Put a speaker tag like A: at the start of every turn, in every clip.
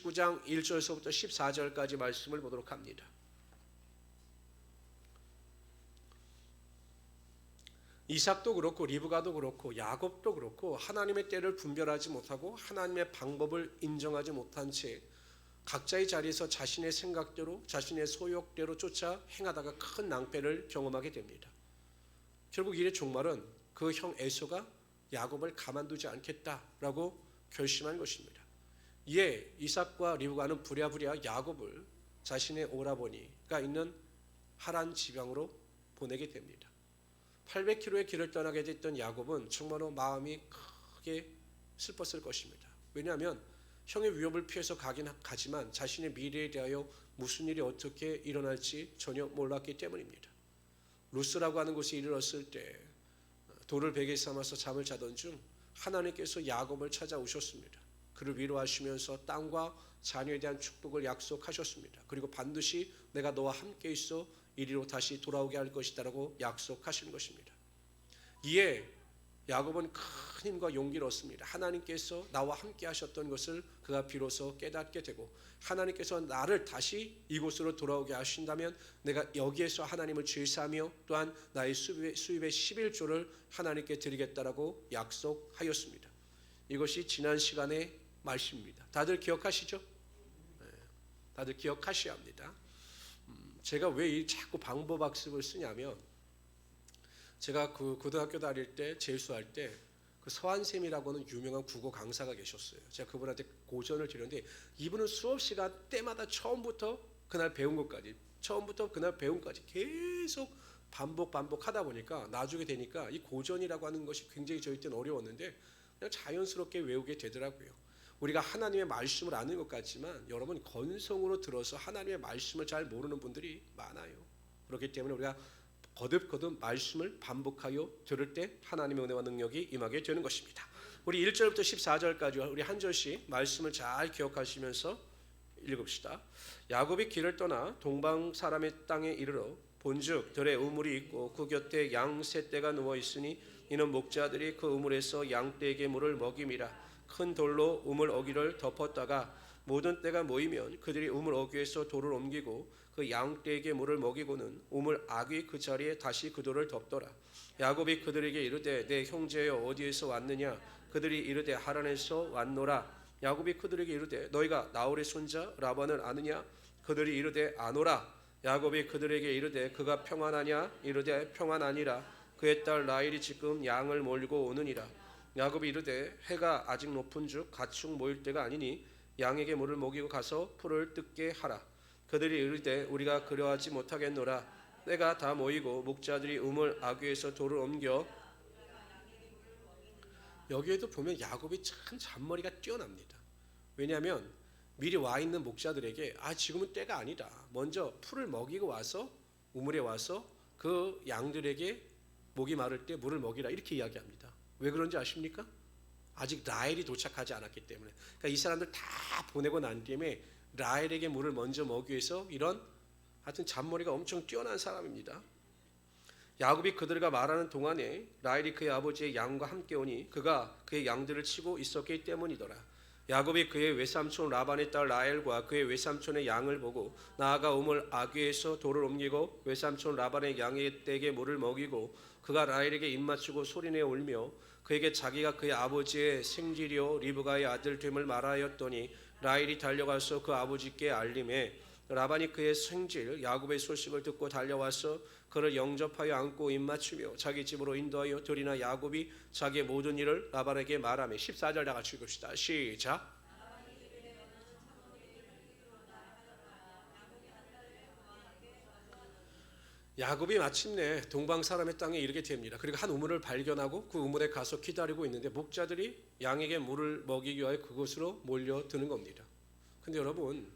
A: 29장 1절에서부터 14절까지 말씀을 보도록 합니다. 이삭도 그렇고 리브가도 그렇고 야곱도 그렇고 하나님의 때를 분별하지 못하고 하나님의 방법을 인정하지 못한 채 각자의 자리에서 자신의 생각대로 자신의 소욕대로 쫓아 행하다가 큰 낭패를 경험하게 됩니다. 결국 일의 종말은 그 형 에서가 야곱을 가만두지 않겠다라고 결심한 것입니다. 이에 이삭과 리브가는 부랴부랴 야곱을 자신의 오라버니가 있는 하란 지방으로 보내게 됩니다. 800km의 길을 떠나게 됐던 야곱은 정말로 마음이 크게 슬펐을 것입니다. 왜냐하면 형의 위협을 피해서 가긴 가지만 자신의 미래에 대하여 무슨 일이 어떻게 일어날지 전혀 몰랐기 때문입니다. 루스라고 하는 곳에 이르렀을 때 돌을 베개 삼아서 잠을 자던 중 하나님께서 야곱을 찾아오셨습니다. 그를 위로하시면서 땅과 자녀에 대한 축복을 약속하셨습니다. 그리고 반드시 내가 너와 함께 있어 이리로 다시 돌아오게 할 것이다라고 약속하신 것입니다. 이에 야곱은 큰 힘과 용기를 얻습니다. 하나님께서 나와 함께 하셨던 것을 그가 비로소 깨닫게 되고 하나님께서 나를 다시 이곳으로 돌아오게 하신다면 내가 여기에서 하나님을 제사하며 또한 나의 수입의, 수입의 11조를 하나님께 드리겠다라고 약속하였습니다. 이것이 지난 시간의 말씀입니다. 다들 기억하시죠? 네, 다들 기억하셔야 합니다. 음, 제가 왜이 자꾸 방법 학습을 쓰냐면 제가 그 고등학교 다닐 때 재수할 때 그 서한샘이라고 는 유명한 국어 강사가 계셨어요. 제가 그분한테 고전을 드렸는데 이분은 수업 시간 때마다 처음부터 그날 배운 것까지 처음부터 그날 배운 것까지 계속 반복 반복하다 보니까 나중에 되니까 이 고전이라고 하는 것이 굉장히 저희 때는 어려웠는데 그냥 자연스럽게 외우게 되더라고요. 우리가 하나님의 말씀을 아는 것 같지만 여러분 건성으로 들어서 하나님의 말씀을 잘 모르는 분들이 많아요. 그렇기 때문에 우리가 거듭거듭 말씀을 반복하여 들을 때 하나님의 은혜와 능력이 임하게 되는 것입니다. 우리 1절부터 14절까지 우리 한 절씩 말씀을 잘 기억하시면서 읽읍시다. 야곱이 길을 떠나 동방 사람의 땅에 이르러 본즉 들에 우물이 있고 그 곁에 양세 떼가 누워 있으니 이는 목자들이 그 우물에서 양 떼에게 물을 먹임이라 큰 돌로 우물 어기를 덮었다가 모든 때가 모이면 그들이 우물 어귀에서 돌을 옮기고 그 양떼에게 물을 먹이고는 우물 악이 그 자리에 다시 그 돌을 덮더라. 야곱이 그들에게 이르되 내 형제여 어디에서 왔느냐? 그들이 이르되 하란에서 왔노라. 야곱이 그들에게 이르되 너희가 나홀의 손자 라반을 아느냐? 그들이 이르되 아노라. 야곱이 그들에게 이르되 그가 평안하냐? 이르되 평안하니라. 그의 딸 라일이 지금 양을 몰고 오느니라. 야곱이 이르되 해가 아직 높은즉 가축 모일 때가 아니니 양에게 물을 먹이고 가서 풀을 뜯게 하라. 그들이 이르되 우리가 그려하지 못하겠노라. 때가 다 모이고 목자들이 우물 아귀에서 돌을 옮겨 여기에도 보면 야곱이 참 잔머리가 뛰어납니다. 왜냐하면 미리 와 있는 목자들에게 아 지금은 때가 아니다. 먼저 풀을 먹이고 와서 우물에 와서 그 양들에게 목이 마를 때 물을 먹이라 이렇게 이야기합니다. 왜 그런지 아십니까? 아직 라헬이 도착하지 않았기 때문에. 그러니까 이 사람들 다 보내고 난 뒤에 라헬에게 물을 먼저 먹기 위해서 이런 하여튼 잔머리가 엄청 뛰어난 사람입니다. 야곱이 그들과 말하는 동안에 라헬이 그의 아버지의 양과 함께 오니 그가 그의 양들을 치고 있었기 때문이더라. 야곱이 그의 외삼촌 라반의 딸 라헬과 그의 외삼촌의 양을 보고 나아가 우물 아귀에서 돌을 옮기고 외삼촌 라반의 양의 떼게 물을 먹이고 그가 라헬에게 입맞추고 소리내 울며 그에게 자기가 그의 아버지의 생지리오 리브가의 아들 됨을 말하였더니 라헬이 달려가서 그 아버지께 알림해 라반이 그의 생질 야곱의 소식을 듣고 달려와서 그를 영접하여 안고 입맞추며 자기 집으로 인도하여 들이나 야곱이 자기의 모든 일을 라반에게 말하며 14절 다 같이 읽읍시다. 시작. 야곱이 마침내 동방 사람의 땅에 이르게 됩니다. 그리고 한 우물을 발견하고 그 우물에 가서 기다리고 있는데 목자들이 양에게 물을 먹이기 위하여 그곳으로 몰려드는 겁니다. 근데 여러분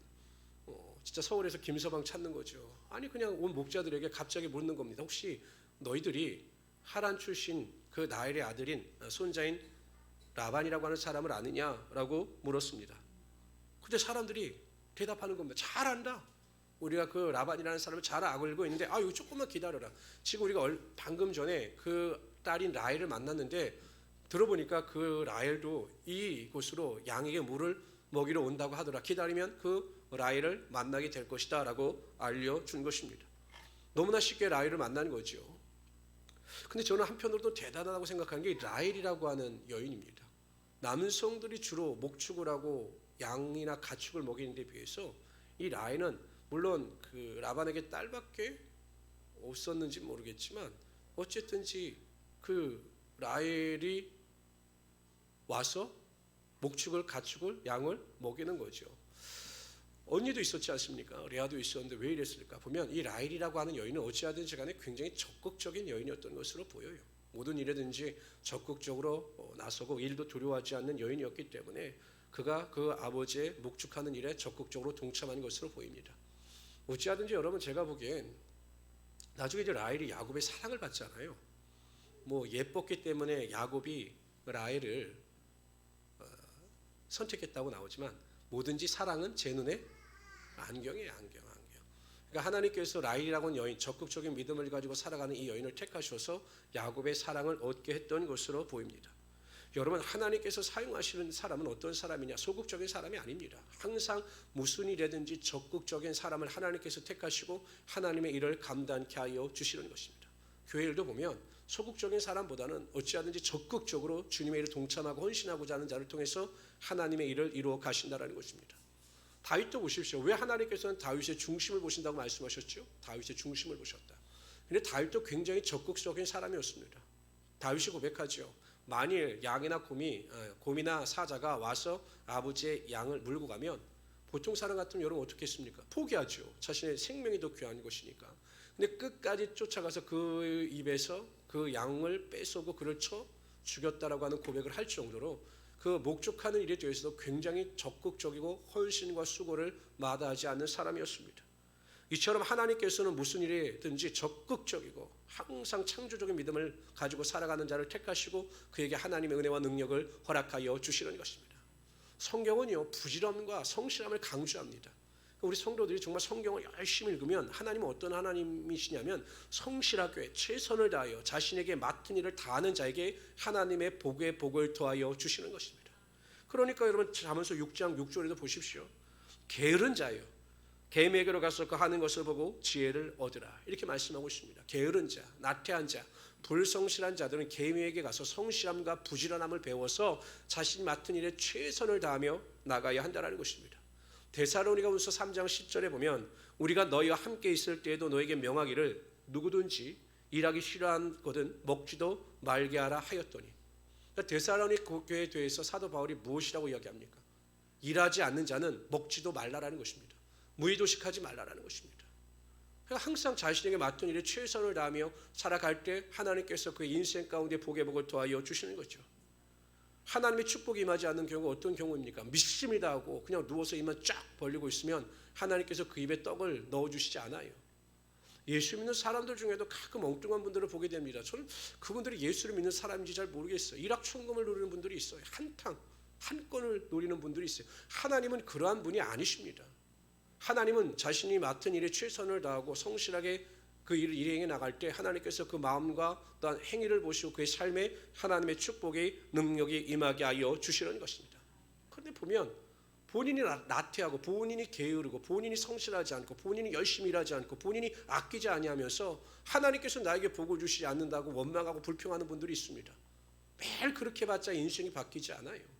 A: 어, 진짜 서울에서 김서방 찾는 거죠. 아니 그냥 온 목자들에게 갑자기 묻는 겁니다. 혹시 너희들이 하란 출신 그 나엘의 아들인 손자인 라반이라고 하는 사람을 아느냐라고 물었습니다. 근데 사람들이 대답하는 겁니다. 잘 안다. 우리가 그 라반이라는 사람을 잘 알고 있는데 아 이거 조금만 기다려라. 지금 우리가 방금 전에 그 딸인 라헬을 만났는데 들어보니까 그 라헬도 이곳으로 양에게 물을 먹이러 온다고 하더라. 기다리면 그 라헬을 만나게 될 것이다라고 알려준 것입니다. 너무나 쉽게 라헬을 만난 거죠. 근데 저는 한편으로도 대단하다고 생각하는 게 라헬이라고 하는 여인입니다. 남성들이 주로 목축을 하고 양이나 가축을 먹이는 데 비해서 이 라헬은 물론 그 라반에게 딸밖에 없었는지 모르겠지만 어쨌든지 그 라헬이 와서 목축을 가축을 양을 먹이는 거죠. 언니도 있었지 않습니까? 레아도 있었는데 왜 이랬을까? 보면 이 라헬이라고 하는 여인은 어찌하든지 간에 굉장히 적극적인 여인이었던 것으로 보여요. 모든 일에든지 적극적으로 어, 나서고 일도 두려워하지 않는 여인이었기 때문에 그가 그 아버지의 목축하는 일에 적극적으로 동참한 것으로 보입니다. 어찌하든지 여러분 제가 보기엔 나중에 이제 라헬이 야곱의 사랑을 받잖아요. 뭐 예뻤기 때문에 야곱이 라헬을 어, 선택했다고 나오지만 뭐든지 사랑은 제 눈에 안경이에요 안경 안경. 그러니까 하나님께서 라헬이라고는 여인 적극적인 믿음을 가지고 살아가는 이 여인을 택하셔서 야곱의 사랑을 얻게 했던 것으로 보입니다. 여러분 하나님께서 사용하시는 사람은 어떤 사람이냐 소극적인 사람이 아닙니다. 항상 무슨 일이든지 적극적인 사람을 하나님께서 택하시고 하나님의 일을 감당케 하여 주시는 것입니다. 교회 일도 보면 소극적인 사람보다는 어찌하든지 적극적으로 주님의 일을 동참하고 헌신하고자 하는 자를 통해서 하나님의 일을 이루어 가신다라는 것입니다. 다윗도 보십시오. 왜 하나님께서는 다윗의 중심을 보신다고 말씀하셨죠? 다윗의 중심을 보셨다. 근데 다윗도 굉장히 적극적인 사람이었습니다. 다윗이 고백하죠. 만일 양이나 곰이 어, 곰이나 사자가 와서 아버지의 양을 물고 가면 보통 사람 같으면 여러분 어떻게 했습니까? 포기하죠. 자신의 생명이 더 귀한 것이니까. 근데 끝까지 쫓아가서 그 입에서 그 양을 뺏어고 그를 쳐 죽였다라고 하는 고백을 할 정도로 그 목적하는 일에 대해서도 굉장히 적극적이고 헌신과 수고를 마다하지 않는 사람이었습니다. 이처럼 하나님께서는 무슨 일이든지 적극적이고 항상 창조적인 믿음을 가지고 살아가는 자를 택하시고 그에게 하나님의 은혜와 능력을 허락하여 주시는 것입니다. 성경은요 부지런과 성실함을 강조합니다. 우리 성도들이 정말 성경을 열심히 읽으면 하나님은 어떤 하나님이시냐면 성실하게 최선을 다하여 자신에게 맡은 일을 다하는 자에게 하나님의 복의 복을 더하여 주시는 것입니다. 그러니까 여러분 자문서 6장 6절에도 보십시오. 게으른 자요. 개미에게로 가서 그 하는 것을 보고 지혜를 얻으라. 이렇게 말씀하고 있습니다. 게으른 자, 나태한 자, 불성실한 자들은 개미에게 가서 성실함과 부지런함을 배워서 자신 맡은 일에 최선을 다하며 나가야 한다는 것입니다. 데살로니가후서 3장 10절에 보면 우리가 너희와 함께 있을 때에도 너에게 명하기를 누구든지 일하기 싫어하거든 먹지도 말게 하라 하였더니 그러니까 데살로니 교회에 대해서 사도 바울이 무엇이라고 이야기합니까? 일하지 않는 자는 먹지도 말라라는 것입니다. 무의도식하지 말라라는 것입니다. 그러니까 항상 자신에게 맡은 일에 최선을 다하며 살아갈 때 하나님께서 그의 인생 가운데 복의 복을 더하여 주시는 거죠. 하나님의 축복이 임하지 않는 경우가 어떤 경우입니까? 믿습니다 하고 그냥 누워서 입만 쫙 벌리고 있으면 하나님께서 그 입에 떡을 넣어주시지 않아요. 예수 믿는 사람들 중에도 가끔 엉뚱한 분들을 보게 됩니다. 저는 그분들이 예수를 믿는 사람인지 잘 모르겠어요. 일확천금을 노리는 분들이 있어요. 한탕, 한 건을 노리는 분들이 있어요. 하나님은 그러한 분이 아니십니다. 하나님은 자신이 맡은 일에 최선을 다하고 성실하게 그 일을 일행해 나갈 때 하나님께서 그 마음과 또한 행위를 보시고 그의 삶에 하나님의 축복의 능력이 임하게 하여 주시는 것입니다. 그런데 보면 본인이 나태하고 본인이 게으르고 본인이 성실하지 않고 본인이 열심히 일하지 않고 본인이 아끼지 아니하면서 하나님께서 나에게 복을 주시지 않는다고 원망하고 불평하는 분들이 있습니다. 매일 그렇게 봤자 인생이 바뀌지 않아요.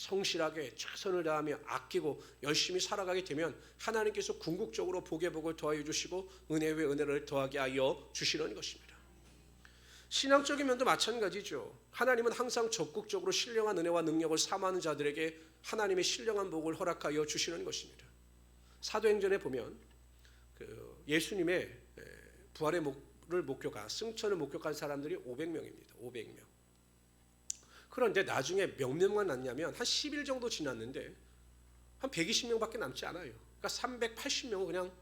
A: 성실하게 최선을 다하며 아끼고 열심히 살아가게 되면 하나님께서 궁극적으로 복의 복을 더하여 주시고 은혜 의 은혜를 더하게 하여 주시는 것입니다. 신앙적인 면도 마찬가지죠. 하나님은 항상 적극적으로 신령한 은혜와 능력을 삼하는 자들에게 하나님의 신령한 복을 허락하여 주시는 것입니다. 사도행전에 보면 그 예수님의 부활의 목을 목격한 승천을 목격한 사람들이 500명입니다. 500명. 그런데 나중에 몇 명만 남냐면 한 10일 정도 지났는데 한 120명밖에 남지 않아요. 그러니까 380명은 그냥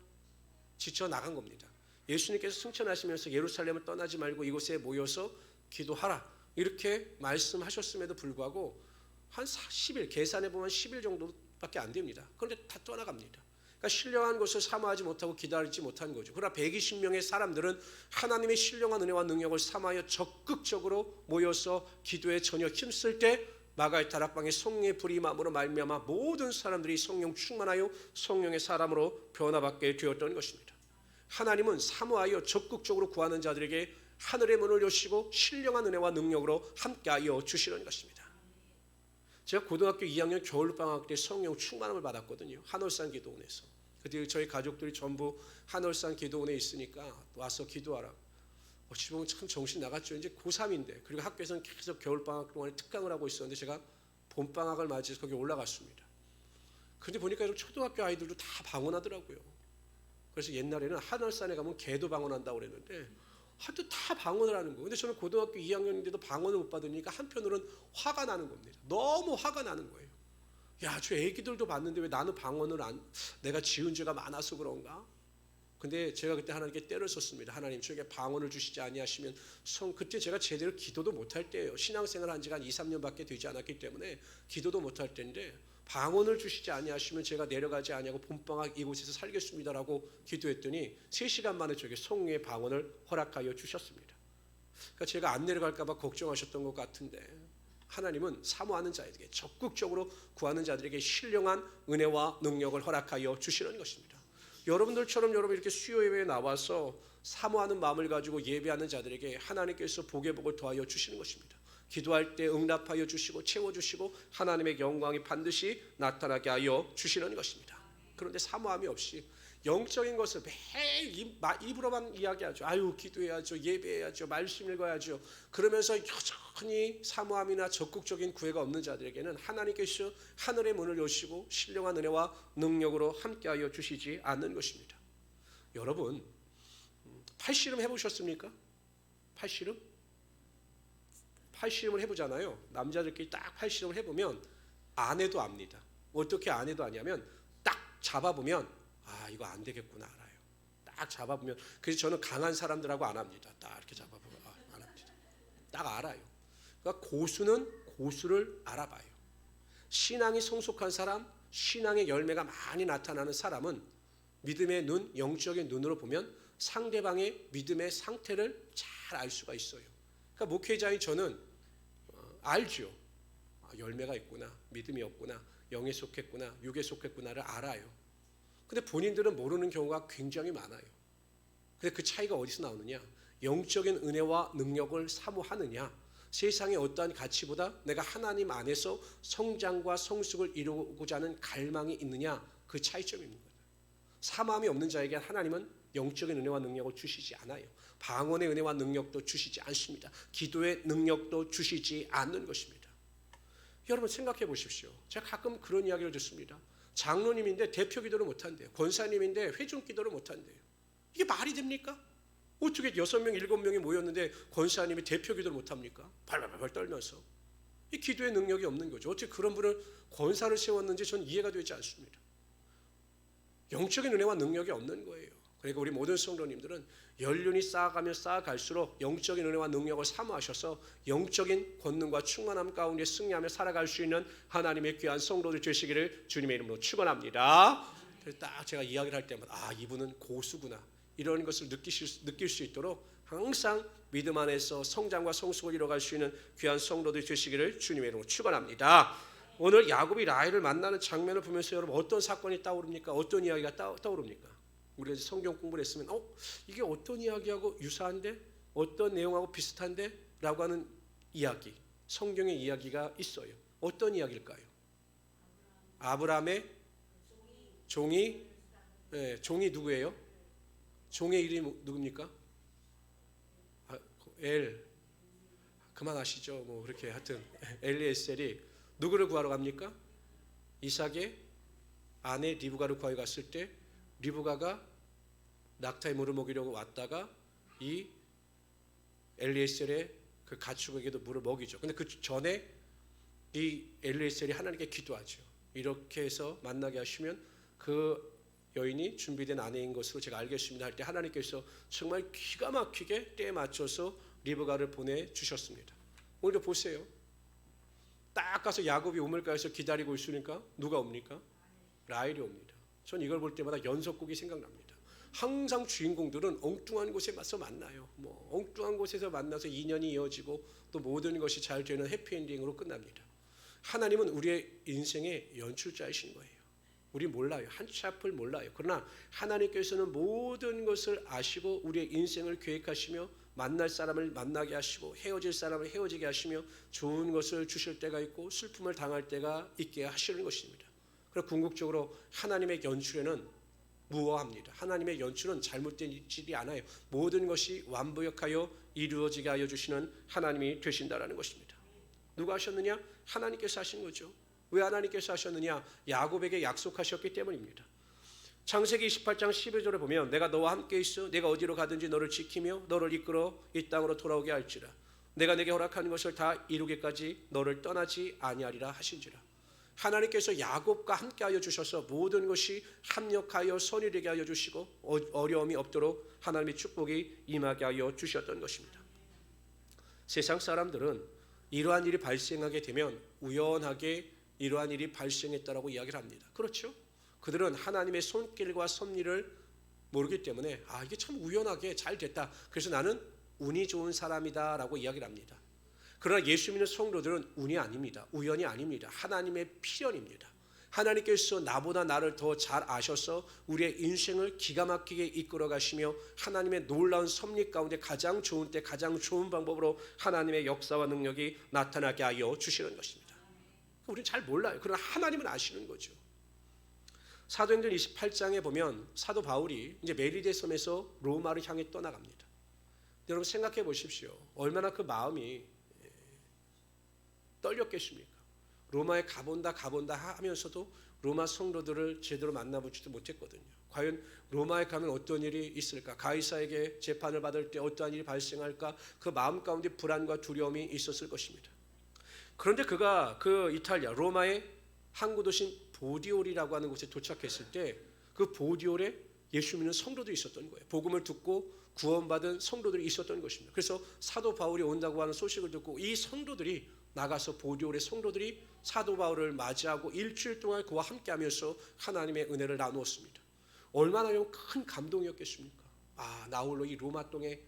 A: 지쳐 나간 겁니다. 예수님께서 승천하시면서 예루살렘을 떠나지 말고 이곳에 모여서 기도하라 이렇게 말씀하셨음에도 불구하고 한 10일 계산해 보면 10일 정도밖에 안 됩니다. 그런데 다 떠나갑니다. 그러니까 신령한 것을 사모하지 못하고 기다리지 못한 거죠. 그러나 120명의 사람들은 하나님의 신령한 은혜와 능력을 삼하여 적극적으로 모여서 기도에 전혀 힘쓸 때 마가의 다락방에 성령의 불이 임함으로 말미암아 모든 사람들이 성령 충만하여 성령의 사람으로 변화받게 되었던 것입니다. 하나님은 사모하여 적극적으로 구하는 자들에게 하늘의 문을 여시고 신령한 은혜와 능력으로 함께하여 주시는 것입니다. 제가 고등학교 2학년 겨울방학 때 성령 충만함을 받았거든요. 한월산 기도원에서. 그때 저희 가족들이 전부 한월산 기도원에 있으니까 와서 기도하라. 어찌 보면 참 정신 나갔죠. 이제 고3인데 그리고 학교에서는 계속 겨울방학 동안에 특강을 하고 있었는데 제가 봄방학을 맞이해서 거기 올라갔습니다. 근데 보니까 초등학교 아이들도 다 방언하더라고요. 그래서 옛날에는 한월산에 가면 개도 방언한다고 그랬는데 하여튼 다 방언을 하는 거예요. 근데 저는 고등학교 2학년인데도 방언을 못 받으니까 한편으로는 화가 나는 겁니다. 너무 화가 나는 거예요. 야, 저 애기들도 봤는데 왜 나는 방언을 안 내가 지은 죄가 많아서 그런가? 근데 제가 그때 하나님께 때를 썼습니다. 하나님 저에게 방언을 주시지 아니하시면 성 그때 제가 제대로 기도도 못할 때예요. 신앙생활 한 지가 한 2, 3년밖에 되지 않았기 때문에 기도도 못할 때인데 방언을 주시지 아니하시면 제가 내려가지 아니하고 봄방학 이곳에서 살겠습니다라고 기도했더니 3시간 만에 저에게 성령의 방언을 허락하여 주셨습니다. 그러니까 제가 안 내려갈까 봐 걱정하셨던 것 같은데 하나님은 사모하는 자에게 적극적으로 구하는 자들에게 신령한 은혜와 능력을 허락하여 주시는 것입니다. 여러분들처럼 여러분 이렇게 수요 예배에 나와서 사모하는 마음을 가지고 예배하는 자들에게 하나님께서 복의 복을 더하여 주시는 것입니다. 기도할 때 응답하여 주시고 채워 주시고 하나님의 영광이 반드시 나타나게 하여 주시는 것입니다. 그런데 사모함이 없이 영적인 것을 매일 입으로만 이야기하죠. 아유 기도해야죠, 예배해야죠, 말씀 읽어야죠. 그러면서 여전히 사모함이나 적극적인 구애가 없는 자들에게는 하나님께서 하늘의 문을 여시고 신령한 은혜와 능력으로 함께하여 주시지 않는 것입니다. 여러분 음, 팔씨름 해보셨습니까? 팔씨름? 팔씨름을 해보잖아요. 남자들끼리 딱 팔씨름을 해보면 아내도 압니다. 어떻게 아내도 아냐면 딱 잡아보면 아 이거 안 되겠구나 알아요. 딱 잡아보면 그래서 저는 강한 사람들하고 안 합니다. 딱 이렇게 잡아보면 아, 안 합니다. 딱 알아요. 그러니까 고수는 고수를 알아봐요. 신앙이 성숙한 사람, 신앙의 열매가 많이 나타나는 사람은 믿음의 눈, 영적인 눈으로 보면 상대방의 믿음의 상태를 잘 알 수가 있어요. 그러니까 목회자인 저는 어, 알죠. 아, 열매가 있구나, 믿음이 없구나, 영에 속했구나, 육에 속했구나를 알아요. 근데 본인들은 모르는 경우가 굉장히 많아요. 근데 그 차이가 어디서 나오느냐? 영적인 은혜와 능력을 사모하느냐? 세상의 어떠한 가치보다 내가 하나님 안에서 성장과 성숙을 이루고자 하는 갈망이 있느냐? 그 차이점입니다. 사마음이 없는 자에게 하나님은 영적인 은혜와 능력을 주시지 않아요. 방언의 은혜와 능력도 주시지 않습니다. 기도의 능력도 주시지 않는 것입니다. 여러분 생각해 보십시오. 제가 가끔 그런 이야기를 듣습니다. 장로님인데 대표 기도를 못 한대요. 권사님인데 회중 기도를 못 한대요. 이게 말이 됩니까? 어떻게 여섯 명, 일곱 명이 모였는데 권사님이 대표 기도를 못 합니까? 발발발 떨면서. 이 기도의 능력이 없는 거죠. 어떻게 그런 분을 권사를 세웠는지 전 이해가 되지 않습니다. 영적인 은혜와 능력이 없는 거예요. 그러니까 우리 모든 성도님들은 연륜이 쌓아가면 쌓아갈수록 영적인 은혜와 능력을 사모하셔서 영적인 권능과 충만함 가운데 승리하며 살아갈 수 있는 하나님의 귀한 성도들 되시기를 주님의 이름으로 축원합니다. 딱 제가 이야기를 할 때마다 아 이분은 고수구나 이런 것을 느끼실 느낄 수 있도록 항상 믿음 안에서 성장과 성숙을 이뤄갈 수 있는 귀한 성도들 되시기를 주님의 이름으로 축원합니다. 오늘 야곱이 라헬을 만나는 장면을 보면서 여러분 어떤 사건이 떠오릅니까? 어떤 이야기가 떠, 떠오릅니까? 우리가 성경 공부를 했으면 어 이게 어떤 이야기하고 유사한데 어떤 내용하고 비슷한데 라고 하는 이야기 성경의 이야기가 있어요 어떤 이야기일까요? 아브라함의 종이 예, 종이 누구예요? 종의 이름이 누굽니까? 아, 엘 그만하시죠 뭐 그렇게 하여튼 엘리에셀이 누구를 구하러 갑니까? 이삭의 아내 리브가를 구하러 갔을 때 리브가가 낙타의 물을 먹이려고 왔다가 이 엘리에셀의 그 가축에게도 물을 먹이죠. 근데 그 전에 이 엘리에셀이 하나님께 기도하죠. 이렇게 해서 만나게 하시면 그 여인이 준비된 아내인 것으로 제가 알겠습니다 할 때 하나님께서 정말 기가 막히게 때에 맞춰서 리브가를 보내 주셨습니다. 오늘 보세요. 딱 가서 야곱이 우물가에서 기다리고 있으니까 누가 옵니까? 라헬이 옵니다. 전 이걸 볼 때마다 연속곡이 생각납니다. 항상 주인공들은 엉뚱한 곳에 맞서 만나요. 뭐 엉뚱한 곳에서 만나서 인연이 이어지고 또 모든 것이 잘 되는 해피엔딩으로 끝납니다. 하나님은 우리의 인생의 연출자이신 거예요. 우리 몰라요. 한치 앞을 몰라요. 그러나 하나님께서는 모든 것을 아시고 우리의 인생을 계획하시며 만날 사람을 만나게 하시고 헤어질 사람을 헤어지게 하시며 좋은 것을 주실 때가 있고 슬픔을 당할 때가 있게 하시는 것입니다. 그래서 궁극적으로 하나님의 연출에는 무어합니다. 하나님의 연출은 일이 않아요. 모든 것이 완벽하여 이루어지게 하여 주시는 하나님이 되신다라는 것입니다. 누가 하셨느냐? 하나님께서 하신 거죠. 왜 하나님께서 하셨느냐? 야곱에게 약속하셨기 때문입니다. 창세기 28장 12절에 보면 내가 너와 함께 있어 내가 어디로 가든지 너를 지키며 너를 이끌어 이 땅으로 돌아오게 할지라 내가 내게 허락하는 것을 다 이루기까지 너를 떠나지 아니하리라 하신지라 하나님께서 야곱과 함께하여 주셔서 모든 것이 합력하여 선이 되게 하여 주시고 어- 어려움이 없도록 하나님의 축복이 임하게 하여 주셨던 것입니다. 세상 사람들은 이러한 일이 발생하게 되면 우연하게 이러한 일이 발생했다라고 이야기를 합니다. 그렇죠? 그들은 하나님의 손길과 섭리를 모르기 때문에 아 이게 참 우연하게 잘 됐다. 그래서 나는 운이 좋은 사람이다라고 이야기를 합니다. 그러나 예수 믿는 성도들은 운이 아닙니다. 우연이 아닙니다. 하나님의 필연입니다. 하나님께서 나보다 나를 더 잘 아셔서 우리의 인생을 기가 막히게 이끌어 가시며 하나님의 놀라운 섭리 가운데 가장 좋은 때 가장 좋은 방법으로 하나님의 역사와 능력이 나타나게 하여 주시는 것입니다. 우리는 잘 몰라요. 그러나 하나님은 아시는 거죠. 사도행전 28장에 보면 사도 바울이 이제 메리데 섬에서 로마를 향해 떠나갑니다. 여러분 생각해 보십시오. 얼마나 그 마음이 떨렸겠습니까? 로마에 가본다 가본다 하면서도 로마 성도들을 제대로 만나보지도 못했거든요. 과연 로마에 가면 어떤 일이 있을까? 가이사에게 재판을 받을 때 어떠한 일이 발생할까? 그 마음 가운데 불안과 두려움이 있었을 것입니다. 그런데 그가 그 이탈리아 로마의 항구 도신 보디올이라고 하는 곳에 도착했을 때 그 보디올에 예수 믿는 성도들이 있었던 거예요. 복음을 듣고 구원받은 성도들이 있었던 것입니다. 그래서 사도 바울이 온다고 하는 소식을 듣고 이 성도들이 나가서 보디올의 성도들이 사도 바울을 맞이하고 일주일 동안 그와 함께하면서 하나님의 은혜를 나누었습니다. 얼마나 큰 감동이었겠습니까? 아 나홀로 이 로마 땅에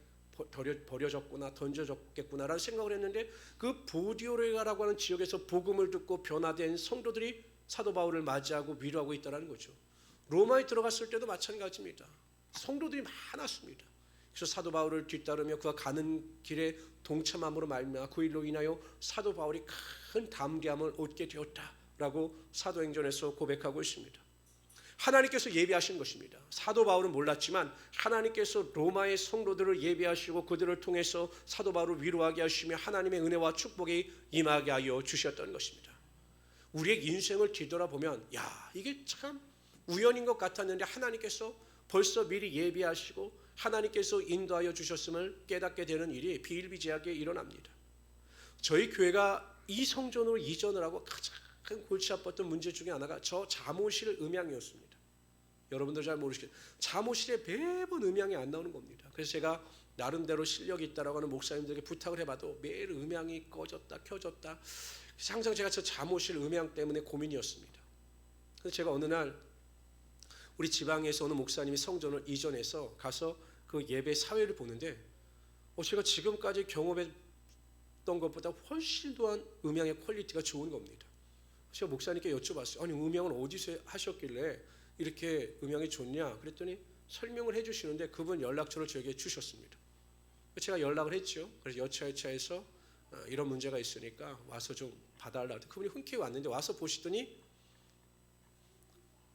A: 버려, 버려 졌구나 던져졌겠구나라는 생각을 했는데 그 보디오레가라고 하는 지역에서 복음을 듣고 변화된 성도들이 사도 바울을 맞이하고 위로하고 있다는 거죠. 로마에 들어갔을 때도 마찬가지입니다. 성도들이 많았습니다. 그래서 사도 바울을 뒤따르며 그가 가는 길에 동참함으로 말미암아 그 일로 인하여 사도 바울이 큰 담대함을 얻게 되었다라고 사도행전에서 고백하고 있습니다. 하나님께서 예비하신 것입니다. 사도 바울은 몰랐지만 하나님께서 로마의 성도들을 예비하시고 그들을 통해서 사도 바울을 위로하게 하시며 하나님의 은혜와 축복이 임하게 하여 주셨던 것입니다. 우리의 인생을 뒤돌아보면 야 이게 참 우연인 것 같았는데 하나님께서 벌써 미리 예비하시고 하나님께서 인도하여 주셨음을 깨닫게 되는 일이 비일비재하게 일어납니다. 저희 교회가 이 성전으로 이전을 하고 가장 골치 아팠던 문제 중에 하나가 저 잠옷실 음향이었습니다. 여러분들 잘 모르시겠죠. 잠옷실에 매번 음향이 안 나오는 겁니다. 그래서 제가 나름대로 실력이 있다라고 하는 목사님들에게 부탁을 해봐도 매일 음향이 꺼졌다 켜졌다. 항상 제가 저 잠옷실 음향 때문에 고민이었습니다. 그래서 제가 어느 날 우리 지방에서 어느 목사님이 성전을 이전해서 가서 그 예배 사회를 보는데 어, 제가 지금까지 경험했던 것보다 훨씬 더한 음향의 퀄리티가 좋은 겁니다. 제가 목사님께 여쭤봤어요. 아니 음향을 어디서 하셨길래 이렇게 음향이 좋냐? 그랬더니 설명을 해주시는데 그분 연락처를 저에게 주셨습니다. 제가 연락을 했죠. 그래서 여차여차해서 어, 이런 문제가 있으니까 와서 좀 봐달라. 그분이 흔쾌히 왔는데 와서 보시더니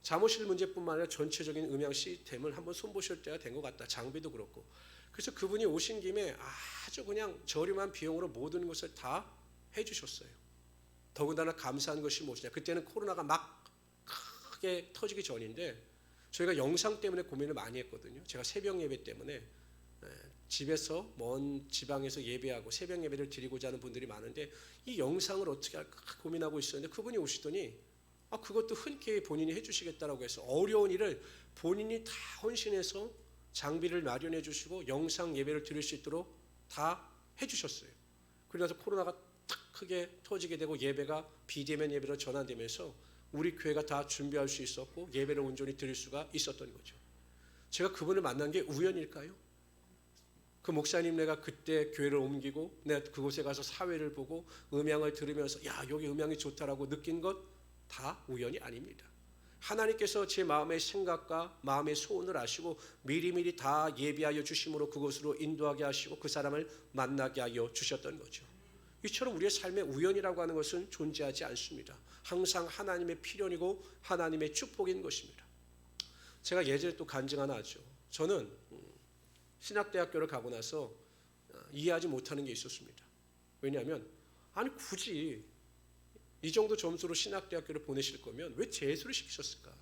A: 잠옷실 문제뿐만 아니라 전체적인 음향 시스템을 한번 손보실 때가 된 것 같다. 장비도 그렇고. 그래서 그분이 오신 김에 아주 그냥 저렴한 비용으로 모든 것을 다 해주셨어요. 더군다나 감사한 것이 무엇이냐. 그때는 코로나가 막 크게 터지기 전인데 저희가 영상 때문에 고민을 많이 했거든요. 제가 새벽 예배 때문에 에, 집에서 먼 지방에서 예배하고 새벽 예배를 드리고자 하는 분들이 많은데 이 영상을 어떻게 할까 고민하고 있었는데 그분이 오시더니 아, 그것도 흔쾌히 본인이 해주시겠다라고 해서 어려운 일을 본인이 다 헌신해서 장비를 마련해 주시고 영상 예배를 드릴 수 있도록 다 해주셨어요. 그러면서 코로나가 탁 크게 터지게 되고 예배가 비대면 예배로 전환되면서 우리 교회가 다 준비할 수 있었고 예배를 온전히 드릴 수가 있었던 거죠. 제가 그분을 만난 게 우연일까요? 그 목사님 내가 그때 교회를 옮기고 내가 그곳에 가서 사회를 보고 음향을 들으면서 야 여기 음향이 좋다라고 느낀 것 다 우연이 아닙니다. 하나님께서 제 마음의 생각과 마음의 소원을 아시고 미리미리 다 예비하여 주심으로 그곳으로 인도하게 하시고 그 사람을 만나게 하여 주셨던 거죠. 이처럼 우리의 삶의 우연이라고 하는 것은 존재하지 않습니다. 항상 하나님의 필연이고 하나님의 축복인 것입니다. 제가 예전에 또 간증 하나 하죠. 저는 음, 신학대학교를 가고 나서 어, 이해하지 못하는 게 있었습니다. 왜냐하면 아니 굳이 이 정도 점수로 신학대학교를 보내실 거면 왜 재수를 시키셨을까?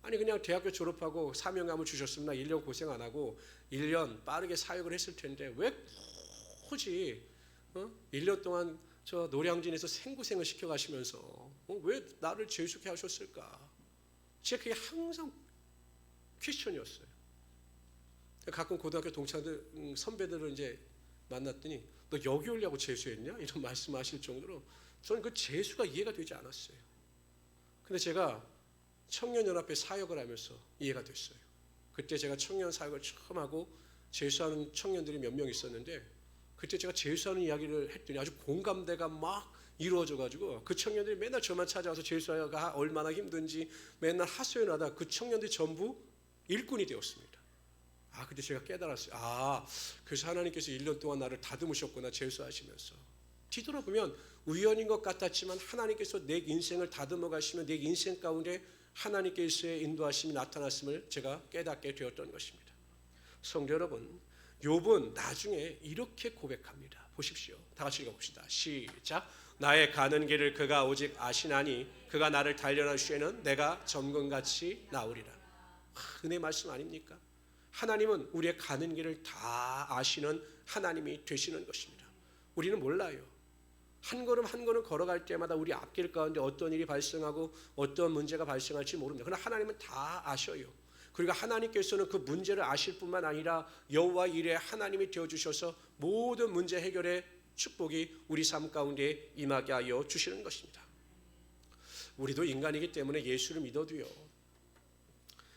A: 아니 그냥 대학교 졸업하고 사명감을 주셨으면 나 1년 고생 안 하고 1년 빠르게 사역을 했을 텐데 왜 굳이 어? 1년 동안 저 노량진에서 생고생을 시켜 가시면서 어? 왜 나를 재수케 하셨을까? 제가 그게 항상 퀘스천이었어요. 가끔 고등학교 동창들 음, 선배들을 이제 만났더니 너 여기 오려고 재수했냐? 이런 말씀하실 정도로 저는 그 재수가 이해가 되지 않았어요. 근데 제가 청년연합회 사역을 하면서 이해가 됐어요. 그때 제가 청년 사역을 처음 하고 재수하는 청년들이 몇 명 있었는데 그때 제가 재수하는 이야기를 했더니 아주 공감대가 막 이루어져 가지고 그 청년들이 맨날 저만 찾아와서 재수하가 얼마나 힘든지 맨날 하소연하다 그 청년들이 전부 일꾼이 되었습니다. 아, 그때 제가 깨달았어요. 아, 그래서 하나님께서 1년 동안 나를 다듬으셨구나, 재수하시면서. 뒤돌아보면 우연인 것 같았지만 하나님께서 내 인생을 다듬어 가시면 내 인생 가운데 하나님께서의 인도하심이 나타났음을 제가 깨닫게 되었던 것입니다. 성도 여러분, 욥은 나중에 이렇게 고백합니다. 보십시오. 다 같이 읽어봅시다. 시작. 나의 가는 길을 그가 오직 아시나니 그가 나를 단련한 시에는 내가 점검같이 나오리라. 은혜 말씀 아닙니까? 하나님은 우리의 가는 길을 다 아시는 하나님이 되시는 것입니다. 우리는 몰라요. 한 걸음 한 걸음 걸어갈 때마다 우리 앞길 가운데 어떤 일이 발생하고 어떤 문제가 발생할지 모릅니다. 그러나 하나님은 다 아셔요. 그리고 하나님께서는 그 문제를 아실 뿐만 아니라 여호와 일에 하나님이 되어 주셔서 모든 문제 해결의 축복이 우리 삶 가운데 임하게 하여 주시는 것입니다. 우리도 인간이기 때문에 예수를 믿어도요.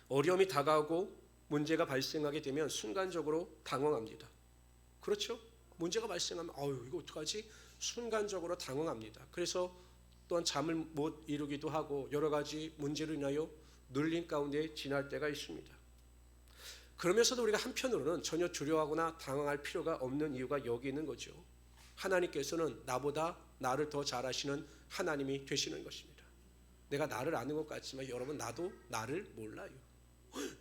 A: 어려움이 다가오고 문제가 발생하게 되면 순간적으로 당황합니다. 그렇죠? 문제가 발생하면 아유 이거 어떡하지? 순간적으로 당황합니다. 그래서 또한 잠을 못 이루기도 하고 여러 가지 문제로 인하여 눌린 가운데 지날 때가 있습니다. 그러면서도 우리가 한편으로는 전혀 두려워하거나 당황할 필요가 없는 이유가 여기 있는 거죠. 하나님께서는 나보다 나를 더 잘 아시는 하나님이 되시는 것입니다. 내가 나를 아는 것 같지만 여러분 나도 나를 몰라요.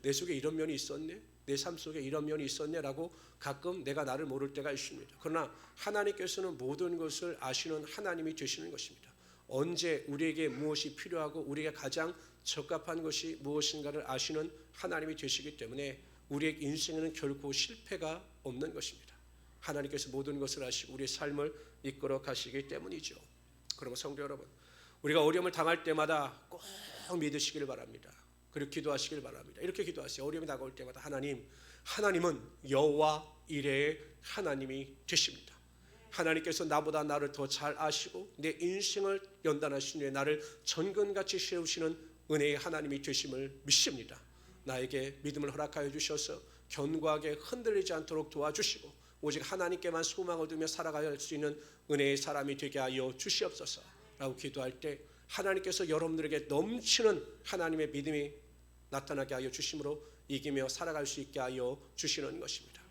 A: 내 속에 이런 면이 있었네. 내 삶 속에 이런 면이 있었네라고 가끔 내가 나를 모를 때가 있습니다. 그러나 하나님께서는 모든 것을 아시는 하나님이 되시는 것입니다. 언제 우리에게 무엇이 필요하고 우리에게 가장 적합한 것이 무엇인가를 아시는 하나님이 되시기 때문에 우리의 인생에는 결코 실패가 없는 것입니다. 하나님께서 모든 것을 아시고 우리의 삶을 이끌어 가시기 때문이죠. 그러면 성도 여러분, 우리가 어려움을 당할 때마다 꼭 믿으시길 바랍니다. 그리고 기도하시길 바랍니다. 이렇게 기도하세요. 어려움이 다가올 때마다 하나님, 하나님은 여호와 이레의 하나님이 되십니다. 하나님께서 나보다 나를 더 잘 아시고 내 인생을 연단하신 후에 나를 전근같이 세우시는 은혜의 하나님이 되심을 믿습니다. 나에게 믿음을 허락하여 주셔서 견고하게 흔들리지 않도록 도와주시고 오직 하나님께만 소망을 두며 살아갈 수 있는 은혜의 사람이 되게 하여 주시옵소서라고 기도할 때 하나님께서 여러분들에게 넘치는 하나님의 믿음이 나타나게 하여 주심으로 이기며 살아갈 수 있게 하여 주시는 것입니다.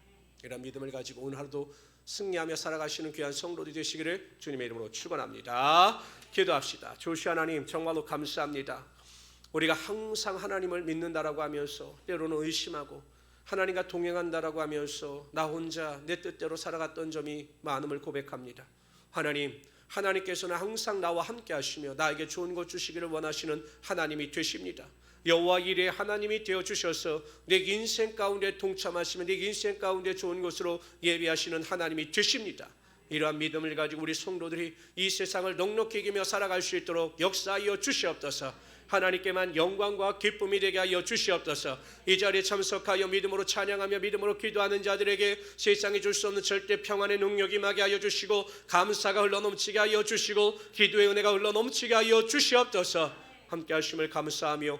A: 이런 믿음을 가지고 오늘 하루도 승리하며 살아가시는 귀한 성도들이 되시기를 주님의 이름으로 축원합니다. 기도합시다. 조시 하나님 정말로 감사합니다. 우리가 항상 하나님을 믿는다라고 하면서 때로는 의심하고 하나님과 동행한다라고 하면서 나 혼자 내 뜻대로 살아갔던 점이 많음을 고백합니다. 하나님, 하나님께서는 항상 나와 함께 하시며 나에게 좋은 것 주시기를 원하시는 하나님이 되십니다. 여호와 일에 하나님이 되어 주셔서 내 인생 가운데 동참하시며 내 인생 가운데 좋은 것으로 예비하시는 하나님이 되십니다. 이러한 믿음을 가지고 우리 성도들이 이 세상을 넉넉히 이기며 살아갈 수 있도록 역사하여 주시옵소서. 하나님께만 영광과 기쁨이 되게 하여 주시옵소서. 이 자리에 참석하여 믿음으로 찬양하며 믿음으로 기도하는 자들에게 세상에 줄수 없는 절대 평안의 능력이 임하게 하여 주시고 감사가 흘러넘치게 하여 주시고 기도의 은혜가 흘러넘치게 하여 주시옵소서. 함께 하심을 감사하며